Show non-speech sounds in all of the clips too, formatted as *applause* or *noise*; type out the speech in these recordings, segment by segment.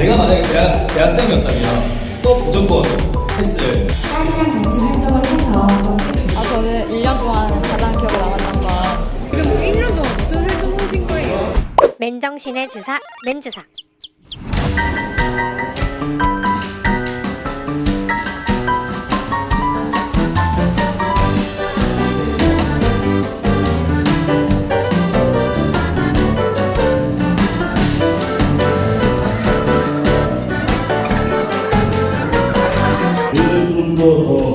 제가 만약에 대학, 대학생이었다면 또 무조건 했을 딸이랑 같이 활동을 해서 아, 저는 1년 동안 가장 기억에 남았던 건 그럼 1년 동안 무슨 활동 하신 거예요? 맨정신의 주사 맨주사 সুন্দর ও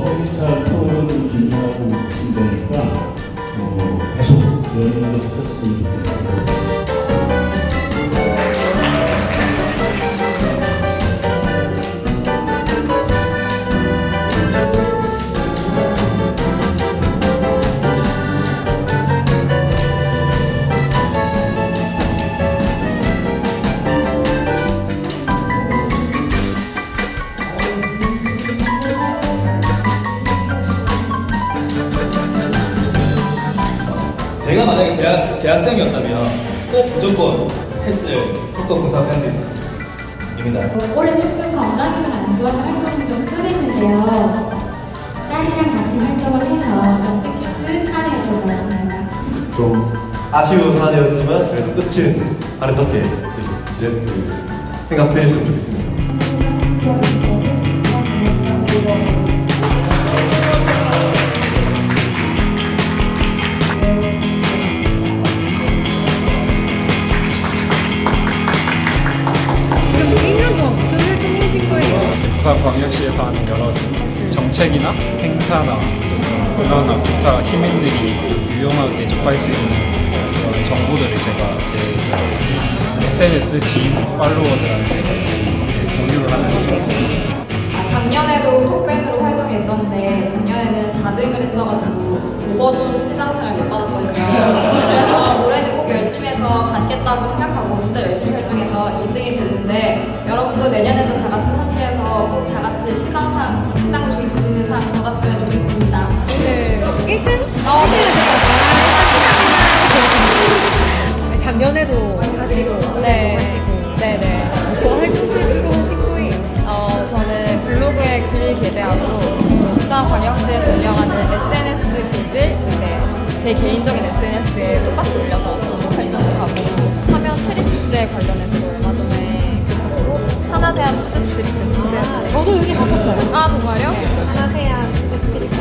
제가 만약에 대학, 대학생이었다면 꼭 무조건 했을 톡톡공사팬들입니다. 올해 조금 건강이 좀 안 좋아서 활동을 좀 끊었는데요. 딸이랑 같이 활동을 해서 좀 뜻깊은 한 해가 될것 같습니다. 좀 아쉬운 한 해였지만 그래도 끝은 아름답게 이제 그 생각되었으면 좋겠습니다. 부산광역시에서 하는 여러 정책이나 행사나 문화나 기타 시민들이 유용하게 접할 수 있는 그런 정보들을 제가 제 SNS 지인 팔로워들한테 공유를 하는 거죠. 작년에도 톡밴으로 활동했었는데 작년에는 4등을 했어가지고 오버돈 시장상을 못 받았거든요. 그래서 올해는 꼭 열심히 해서 받겠다고 생각하고 진짜 열심히 활동해서 2등이 됐는데 여러분도 내년에도 하시고 네. 하시고 네네. 어떤 하신 거예요? 어, 저는 블로그에 글 게재하고 부산 광역시에서 운영하는 SNS 글들 이제 제 개인적인 SNS에 똑같이 올려서 활동을 하고 화면 트리 축제 관련해서도 얼마 전에 있었고 하나세안 푸드스트리트 등등 저도 여기 갔었어요. 아 정말요? 하나세안 스트리트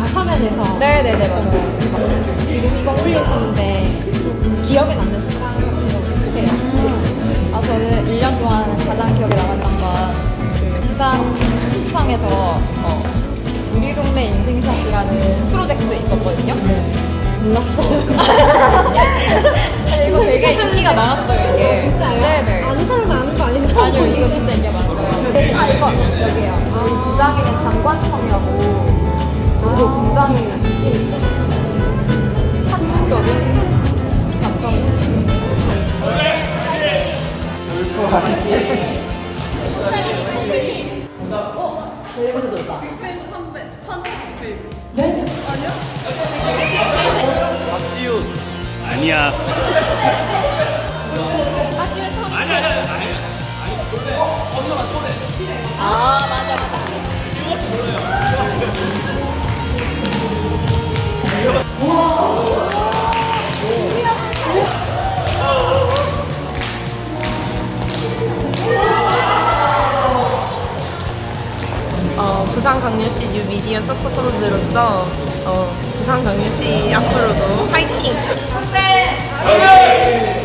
아 화면에서 네네네 맞아요 지금 이거 올리시는데 기억에 남는 순간 저는 1년 동안 가장 기억에 남았던 건그 부산 시청에서 어, 우리 동네 인생샷이라는 프로젝트 있었거든요. 몰랐어요. 아니 *laughs* 이거 되게 인기가 많았어요 이게. 진짜요? 네네. 아는 사람 아는 거 알고 아니요 이거 진짜 인기가 많았어요. 아 이거 여기요. 여기 부장에는 장관청이라고 여기도 굉장히 느낌 있는 한국적인 아니야. 부산광역시 뉴미디어 서포터로서 어, 부산광역시 앞으로도 화이팅! 네!